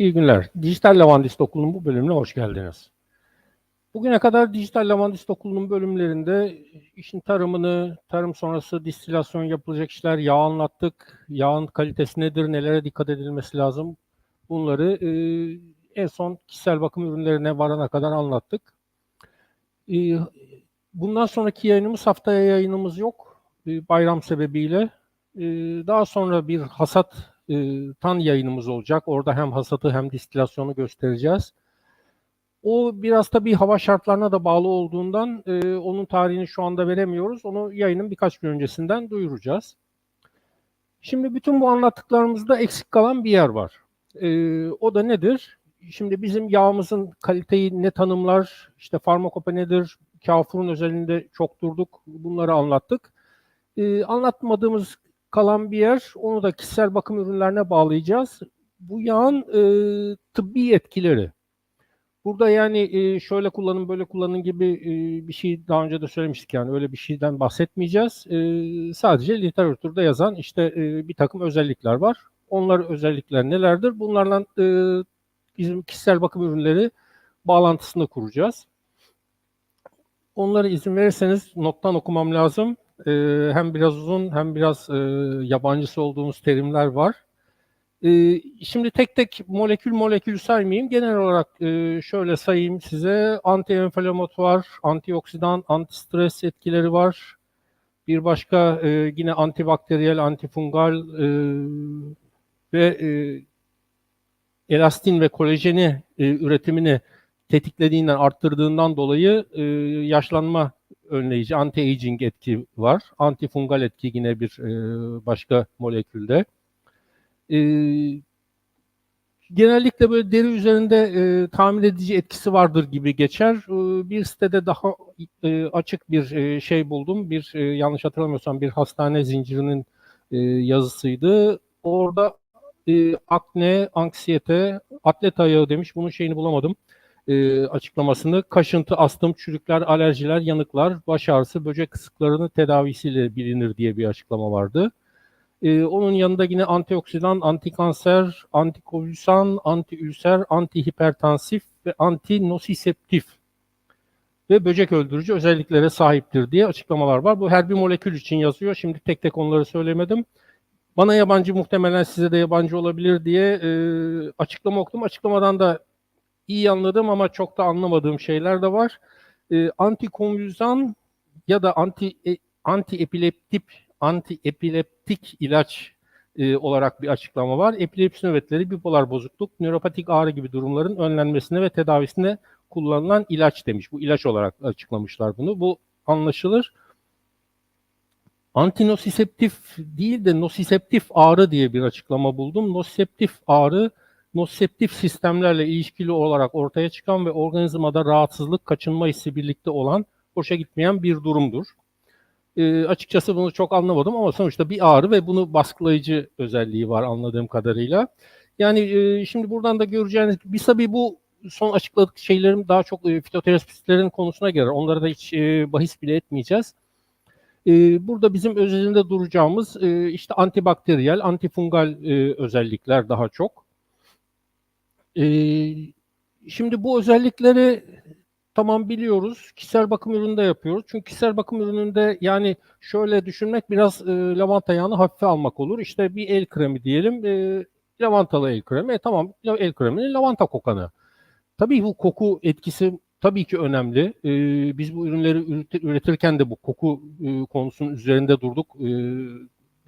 İyi günler. Dijital Lavandist Okulu'nun bu bölümüne hoş geldiniz. Bugüne kadar Dijital Lavandist Okulu'nun bölümlerinde işin tarımını, tarım sonrası distilasyon yapılacak işler, yağ anlattık. Yağın kalitesi nedir, nelere dikkat edilmesi lazım. Bunları e, en son kişisel bakım ürünlerine varana kadar anlattık. E, bundan sonraki yayınımız haftaya yayınımız yok. E, bayram sebebiyle. E, daha sonra bir hasat e, tan yayınımız olacak. Orada hem hasatı hem distilasyonu göstereceğiz. O biraz tabii hava şartlarına da bağlı olduğundan e, onun tarihini şu anda veremiyoruz. Onu yayının birkaç gün öncesinden duyuracağız. Şimdi bütün bu anlattıklarımızda eksik kalan bir yer var. E, o da nedir? Şimdi bizim yağımızın kaliteyi ne tanımlar, işte farmakope nedir, kafurun özelinde çok durduk, bunları anlattık. E, anlatmadığımız kalan bir yer. Onu da kişisel bakım ürünlerine bağlayacağız. Bu yağın e, tıbbi etkileri. Burada yani e, şöyle kullanın böyle kullanın gibi e, bir şey daha önce de söylemiştik yani öyle bir şeyden bahsetmeyeceğiz. E, sadece literatürde yazan işte e, bir takım özellikler var. Onlar özellikler nelerdir? Bunlarla e, bizim kişisel bakım ürünleri bağlantısını kuracağız. Onları izin verirseniz nottan okumam lazım e, hem biraz uzun hem biraz e, yabancısı olduğumuz terimler var. E, şimdi tek tek molekül molekül saymayayım. Genel olarak e, şöyle sayayım size. Anti-enflamatuar, antioksidan, antistres etkileri var. Bir başka e, yine antibakteriyel, antifungal e, ve e, elastin ve kolajeni e, üretimini tetiklediğinden, arttırdığından dolayı e, yaşlanma önleyici anti-aging etki var. Antifungal etki yine bir e, başka molekülde. E, genellikle böyle deri üzerinde e, tamir edici etkisi vardır gibi geçer. E, bir sitede daha e, açık bir e, şey buldum. Bir e, yanlış hatırlamıyorsam bir hastane zincirinin e, yazısıydı. Orada e, akne, anksiyete, atlet ayağı demiş. Bunun şeyini bulamadım e, açıklamasını kaşıntı, astım, çürükler, alerjiler, yanıklar, baş ağrısı, böcek kısıklarının tedavisiyle bilinir diye bir açıklama vardı. E, onun yanında yine antioksidan, antikanser, antikonvülsan, antiülser, antihipertansif ve antinosiseptif ve böcek öldürücü özelliklere sahiptir diye açıklamalar var. Bu her bir molekül için yazıyor. Şimdi tek tek onları söylemedim. Bana yabancı muhtemelen size de yabancı olabilir diye e, açıklama okudum. Açıklamadan da iyi anladım ama çok da anlamadığım şeyler de var. E, antikonvülsan ya da anti e, anti epileptik anti epileptik ilaç e, olarak bir açıklama var. Epilepsi nöbetleri, bipolar bozukluk, nöropatik ağrı gibi durumların önlenmesine ve tedavisine kullanılan ilaç demiş. Bu ilaç olarak açıklamışlar bunu. Bu anlaşılır. Antinosiseptif değil de nosiseptif ağrı diye bir açıklama buldum. Nosiseptif ağrı nosiseptif sistemlerle ilişkili olarak ortaya çıkan ve organizmada rahatsızlık, kaçınma hissi birlikte olan, hoşa gitmeyen bir durumdur. E, açıkçası bunu çok anlamadım ama sonuçta bir ağrı ve bunu baskılayıcı özelliği var anladığım kadarıyla. Yani e, şimdi buradan da göreceğiniz bir tabii bu son açıkladık şeylerim daha çok e, fitoterapistlerin konusuna gelir. Onlara da hiç e, bahis bile etmeyeceğiz. E, burada bizim özelinde duracağımız e, işte antibakteriyel, antifungal e, özellikler daha çok. Ee, şimdi bu özellikleri tamam biliyoruz. Kişisel bakım ürününde yapıyoruz. Çünkü kişisel bakım ürününde yani şöyle düşünmek biraz e, lavanta yağını hafife almak olur. İşte bir el kremi diyelim. E, lavantalı el kremi. E, tamam el kreminin lavanta kokanı. Tabii bu koku etkisi tabii ki önemli. E, biz bu ürünleri üretirken de bu koku e, konusunun üzerinde durduk. E,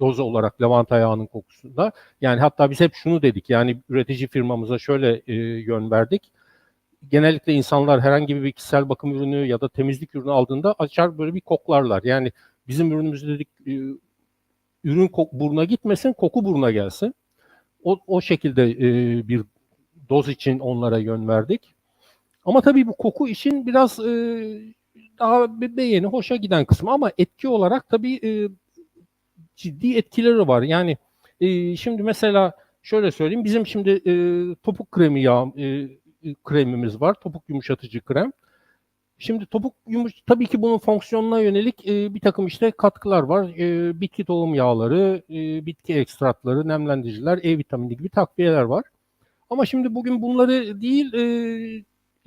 doza olarak lavanta yağının kokusunda. Yani hatta biz hep şunu dedik yani üretici firmamıza şöyle e, yön verdik. Genellikle insanlar herhangi bir kişisel bakım ürünü ya da temizlik ürünü aldığında açar böyle bir koklarlar. Yani bizim ürünümüz dedik e, ürün kok, buruna gitmesin, koku buruna gelsin. O, o şekilde e, bir doz için onlara yön verdik. Ama tabii bu koku için biraz e, daha beğeni, hoşa giden kısmı ama etki olarak tabii e, ciddi etkileri var. Yani e, şimdi mesela şöyle söyleyeyim. Bizim şimdi e, topuk kremi yağ e, e, kremimiz var. Topuk yumuşatıcı krem. Şimdi topuk yumuş tabii ki bunun fonksiyonuna yönelik e, bir takım işte katkılar var. E, bitki tohum yağları, e, bitki ekstratları, nemlendiriciler, E vitamini gibi takviyeler var. Ama şimdi bugün bunları değil e,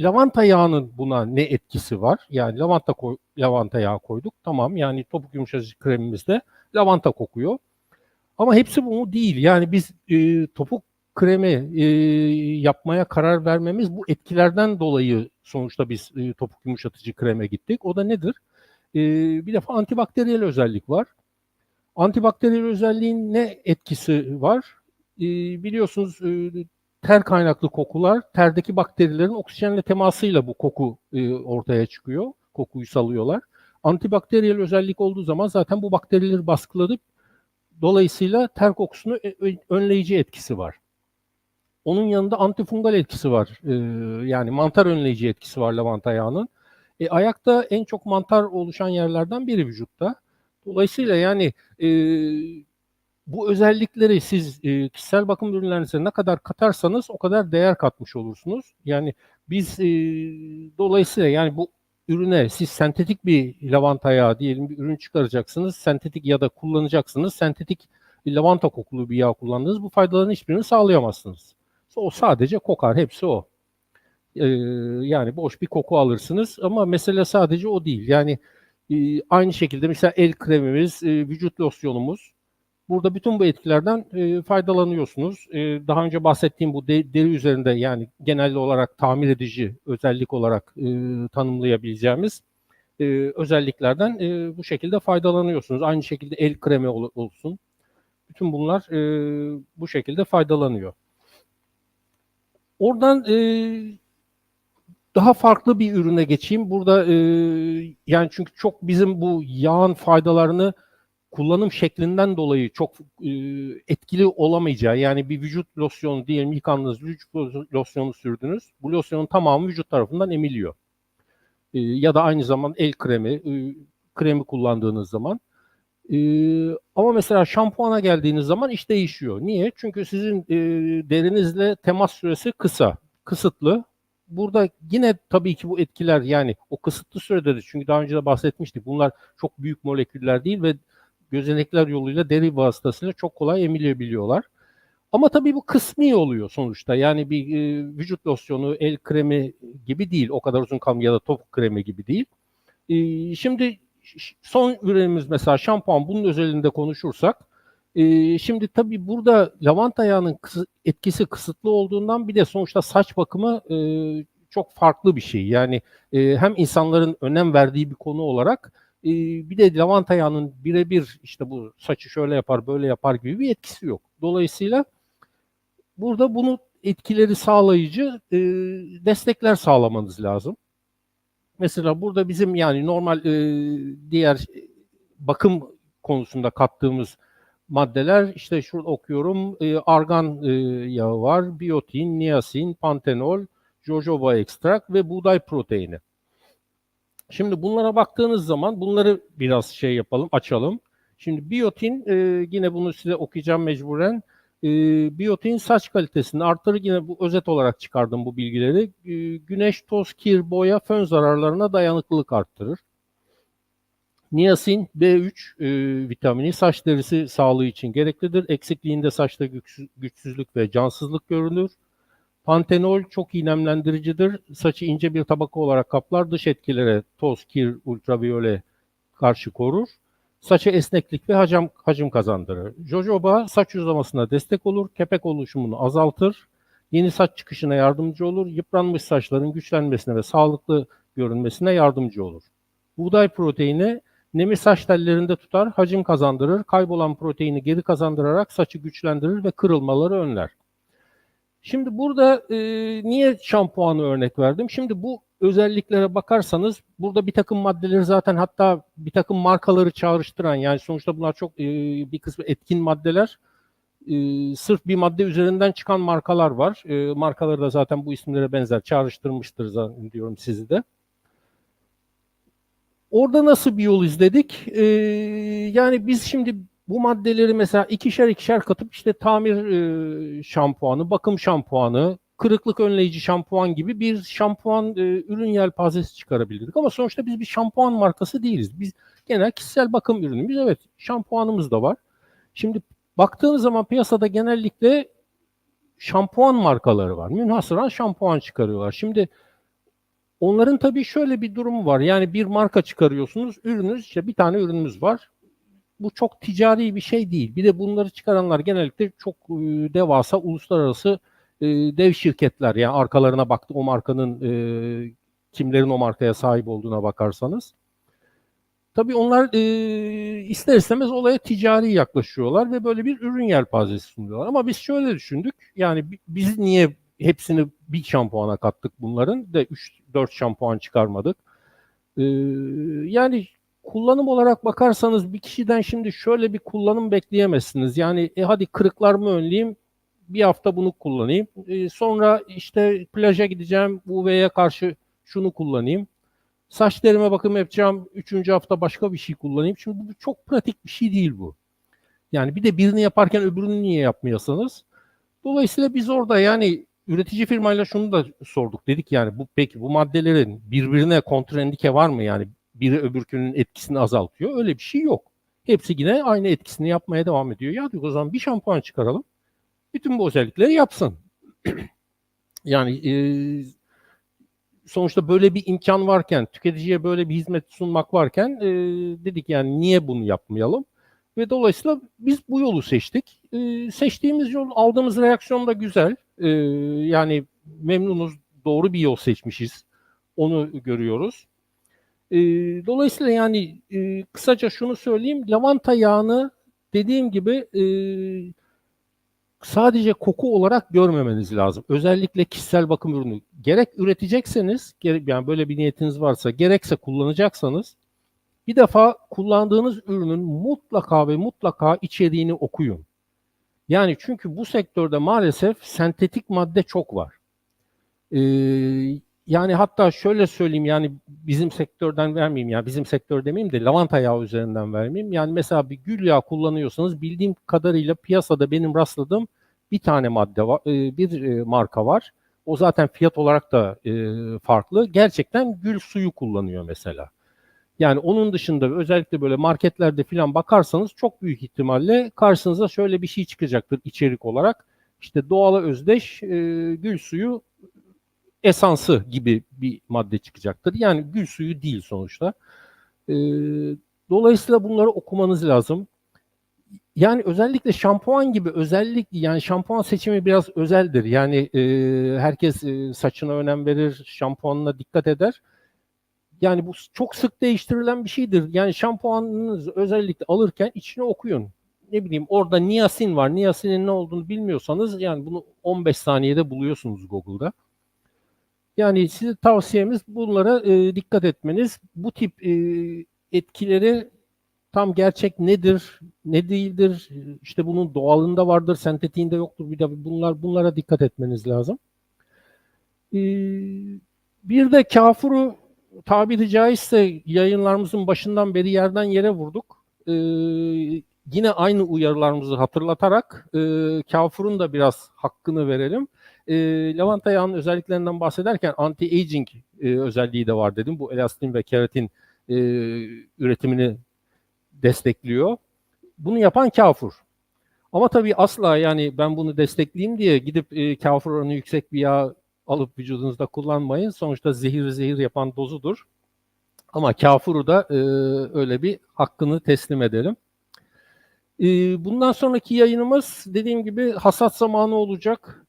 lavanta yağının buna ne etkisi var? Yani lavanta koy, lavanta yağı koyduk. Tamam yani topuk yumuşatıcı kremimizde lavanta kokuyor. Ama hepsi bu değil. Yani biz e, topuk kremi e, yapmaya karar vermemiz bu etkilerden dolayı sonuçta biz e, topuk yumuşatıcı kreme gittik. O da nedir? E, bir defa antibakteriyel özellik var. Antibakteriyel özelliğin ne etkisi var? E, biliyorsunuz e, ter kaynaklı kokular terdeki bakterilerin oksijenle temasıyla bu koku e, ortaya çıkıyor. Kokuyu salıyorlar. Antibakteriyel özellik olduğu zaman zaten bu bakterileri baskıladık. Dolayısıyla ter kokusunu e, önleyici etkisi var. Onun yanında antifungal etkisi var. Ee, yani mantar önleyici etkisi var lavanta yağının. E, ayakta en çok mantar oluşan yerlerden biri vücutta. Dolayısıyla yani e, bu özellikleri siz e, kişisel bakım ürünlerinize ne kadar katarsanız o kadar değer katmış olursunuz. Yani biz e, dolayısıyla yani bu ürüne siz sentetik bir lavanta yağı diyelim bir ürün çıkaracaksınız. Sentetik ya da kullanacaksınız. Sentetik bir lavanta kokulu bir yağ kullandınız. Bu faydaların hiçbirini sağlayamazsınız. O sadece kokar. Hepsi o. Ee, yani boş bir koku alırsınız ama mesele sadece o değil. Yani e, aynı şekilde mesela el kremimiz, e, vücut losyonumuz Burada bütün bu etkilerden e, faydalanıyorsunuz. E, daha önce bahsettiğim bu de, deri üzerinde yani genel olarak tamir edici özellik olarak e, tanımlayabileceğimiz e, özelliklerden e, bu şekilde faydalanıyorsunuz. Aynı şekilde el kremi ol, olsun. Bütün bunlar e, bu şekilde faydalanıyor. Oradan e, daha farklı bir ürüne geçeyim. Burada e, yani çünkü çok bizim bu yağın faydalarını kullanım şeklinden dolayı çok e, etkili olamayacağı yani bir vücut losyonu diyelim yıkandınız vücut losyonu sürdünüz. Bu losyonun tamamı vücut tarafından emiliyor. E, ya da aynı zaman el kremi, e, kremi kullandığınız zaman. E, ama mesela şampuana geldiğiniz zaman iş değişiyor. Niye? Çünkü sizin e, derinizle temas süresi kısa, kısıtlı. Burada yine tabii ki bu etkiler yani o kısıtlı sürede de çünkü daha önce de bahsetmiştik bunlar çok büyük moleküller değil ve gözenekler yoluyla deri vasıtasıyla çok kolay emilebiliyorlar. Ama tabii bu kısmi oluyor sonuçta. Yani bir e, vücut losyonu, el kremi gibi değil. O kadar uzun kalm ya da topuk kremi gibi değil. E, şimdi son ürünümüz mesela şampuan bunun özelinde konuşursak e, şimdi tabii burada lavanta yağının kıs- etkisi kısıtlı olduğundan bir de sonuçta saç bakımı e, çok farklı bir şey. Yani e, hem insanların önem verdiği bir konu olarak e, bir de lavanta yağının birebir işte bu saçı şöyle yapar böyle yapar gibi bir etkisi yok. Dolayısıyla burada bunu etkileri sağlayıcı e, destekler sağlamanız lazım. Mesela burada bizim yani normal e, diğer bakım konusunda kattığımız maddeler işte şurada okuyorum e, argan e, yağı var, biyotin, niasin, pantenol, jojoba ekstrak ve buğday proteini. Şimdi bunlara baktığınız zaman bunları biraz şey yapalım, açalım. Şimdi biyotin e, yine bunu size okuyacağım mecburen. E, biyotin saç kalitesini artırır. Yine bu özet olarak çıkardım bu bilgileri. E, güneş, toz, kir, boya, fön zararlarına dayanıklılık arttırır. Niasin B3 e, vitamini saç derisi sağlığı için gereklidir. Eksikliğinde saçta güçsüz, güçsüzlük ve cansızlık görünür. Pantenol çok iyi nemlendiricidir. Saçı ince bir tabaka olarak kaplar. Dış etkilere toz, kir, ultraviyole karşı korur. Saça esneklik ve hacim, hacim kazandırır. Jojoba saç uzamasına destek olur. Kepek oluşumunu azaltır. Yeni saç çıkışına yardımcı olur. Yıpranmış saçların güçlenmesine ve sağlıklı görünmesine yardımcı olur. Buğday proteini nemi saç tellerinde tutar, hacim kazandırır. Kaybolan proteini geri kazandırarak saçı güçlendirir ve kırılmaları önler. Şimdi burada e, niye şampuanı örnek verdim? Şimdi bu özelliklere bakarsanız burada bir takım maddeleri zaten hatta bir takım markaları çağrıştıran yani sonuçta bunlar çok e, bir kısmı etkin maddeler. E, sırf bir madde üzerinden çıkan markalar var. E, markaları da zaten bu isimlere benzer çağrıştırmıştır zannediyorum sizi de. Orada nasıl bir yol izledik? E, yani biz şimdi bu maddeleri mesela ikişer ikişer katıp işte tamir e, şampuanı, bakım şampuanı, kırıklık önleyici şampuan gibi bir şampuan e, ürün yelpazesi çıkarabilirdik. Ama sonuçta biz bir şampuan markası değiliz. Biz genel kişisel bakım ürünümüz. Evet şampuanımız da var. Şimdi baktığınız zaman piyasada genellikle şampuan markaları var. Münhasıran şampuan çıkarıyorlar. Şimdi onların tabii şöyle bir durumu var. Yani bir marka çıkarıyorsunuz. Ürününüz işte bir tane ürünümüz var. Bu çok ticari bir şey değil. Bir de bunları çıkaranlar genellikle çok e, devasa uluslararası e, dev şirketler. Yani arkalarına baktı o markanın e, kimlerin o markaya sahip olduğuna bakarsanız. Tabii onlar e, ister istemez olaya ticari yaklaşıyorlar ve böyle bir ürün yelpazesi sunuyorlar. Ama biz şöyle düşündük. Yani bi- biz niye hepsini bir şampuana kattık bunların da 3-4 şampuan çıkarmadık. E, yani kullanım olarak bakarsanız bir kişiden şimdi şöyle bir kullanım bekleyemezsiniz. Yani e, hadi kırıklarımı önleyeyim bir hafta bunu kullanayım. E, sonra işte plaja gideceğim UV'ye karşı şunu kullanayım. Saç derime bakım yapacağım. Üçüncü hafta başka bir şey kullanayım. Şimdi bu çok pratik bir şey değil bu. Yani bir de birini yaparken öbürünü niye yapmıyorsanız. Dolayısıyla biz orada yani üretici firmayla şunu da sorduk. Dedik yani bu peki bu maddelerin birbirine kontrendike var mı? Yani biri öbürkünün etkisini azaltıyor. Öyle bir şey yok. Hepsi yine aynı etkisini yapmaya devam ediyor. Ya diyor o zaman bir şampuan çıkaralım. Bütün bu özellikleri yapsın. yani e, sonuçta böyle bir imkan varken, tüketiciye böyle bir hizmet sunmak varken e, dedik yani niye bunu yapmayalım? Ve dolayısıyla biz bu yolu seçtik. E, seçtiğimiz yol, aldığımız reaksiyon da güzel. E, yani memnunuz, doğru bir yol seçmişiz. Onu görüyoruz. E, dolayısıyla yani e, kısaca şunu söyleyeyim. Lavanta yağını dediğim gibi e, sadece koku olarak görmemeniz lazım. Özellikle kişisel bakım ürünü. Gerek üretecekseniz, gerek, yani böyle bir niyetiniz varsa, gerekse kullanacaksanız bir defa kullandığınız ürünün mutlaka ve mutlaka içeriğini okuyun. Yani çünkü bu sektörde maalesef sentetik madde çok var. Ee, yani hatta şöyle söyleyeyim yani bizim sektörden vermeyeyim ya bizim sektör demeyeyim de lavanta yağı üzerinden vermeyeyim. Yani mesela bir gül yağı kullanıyorsanız bildiğim kadarıyla piyasada benim rastladığım bir tane madde var, e, bir e, marka var. O zaten fiyat olarak da e, farklı. Gerçekten gül suyu kullanıyor mesela. Yani onun dışında özellikle böyle marketlerde falan bakarsanız çok büyük ihtimalle karşınıza şöyle bir şey çıkacaktır içerik olarak. İşte doğala özdeş gül suyu esansı gibi bir madde çıkacaktır. Yani gül suyu değil sonuçta. E, dolayısıyla bunları okumanız lazım. Yani özellikle şampuan gibi özellik yani şampuan seçimi biraz özeldir. Yani e, herkes e, saçına önem verir, şampuanına dikkat eder. Yani bu çok sık değiştirilen bir şeydir. Yani şampuanınızı özellikle alırken içine okuyun. Ne bileyim orada niasin var. Niasinin ne olduğunu bilmiyorsanız yani bunu 15 saniyede buluyorsunuz Google'da. Yani size tavsiyemiz bunlara e, dikkat etmeniz. Bu tip e, etkileri tam gerçek nedir, ne değildir, işte bunun doğalında vardır, sentetiğinde yoktur. Bir de bunlar bunlara dikkat etmeniz lazım. Ee, bir de kafuru tabiri caizse yayınlarımızın başından beri yerden yere vurduk. Ee, yine aynı uyarılarımızı hatırlatarak e, kafurun da biraz hakkını verelim. E, lavanta yağının özelliklerinden bahsederken anti-aging e, özelliği de var dedim. Bu elastin ve keratin e, üretimini destekliyor. Bunu yapan kafur. Ama tabii asla yani ben bunu destekleyeyim diye gidip e, kafur oranı yüksek bir yağ alıp vücudunuzda kullanmayın. Sonuçta zehir zehir yapan dozudur. Ama kafuru da e, öyle bir hakkını teslim edelim. E, bundan sonraki yayınımız dediğim gibi hasat zamanı olacak.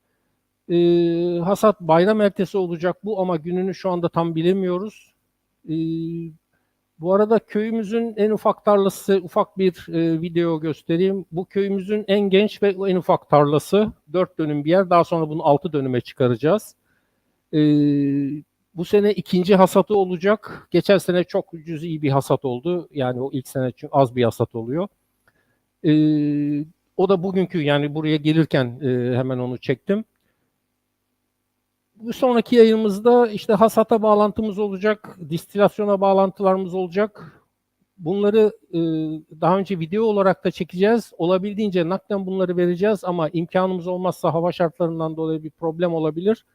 E, hasat bayram ertesi olacak bu ama gününü şu anda tam bilemiyoruz. E, bu arada köyümüzün en ufak tarlası, ufak bir e, video göstereyim. Bu köyümüzün en genç ve en ufak tarlası. Dört dönüm bir yer. Daha sonra bunu altı dönüme çıkaracağız. E, bu sene ikinci hasatı olacak. Geçen sene çok cüzi bir hasat oldu. Yani o ilk sene çünkü az bir hasat oluyor. E, o da bugünkü yani buraya gelirken e, hemen onu çektim. Bu sonraki yayınımızda işte hasata bağlantımız olacak, distilasyona bağlantılarımız olacak. bunları e, daha önce video olarak da çekeceğiz. Olabildiğince naklen bunları vereceğiz ama imkanımız olmazsa hava şartlarından dolayı bir problem olabilir.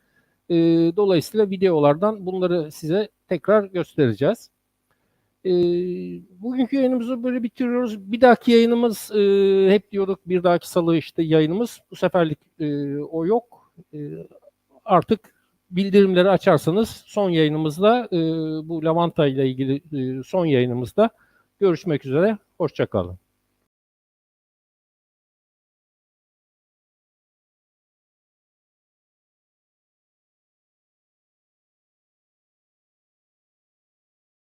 E, dolayısıyla videolardan bunları size tekrar göstereceğiz. E, bugünkü yayınımızı böyle bitiriyoruz. Bir dahaki yayınımız e, hep diyorduk bir dahaki salı işte yayınımız. Bu seferlik e, o yok. E, artık bildirimleri açarsanız son yayınımızda e, bu lavanta ile ilgili e, son yayınımızda görüşmek üzere. Hoşçakalın.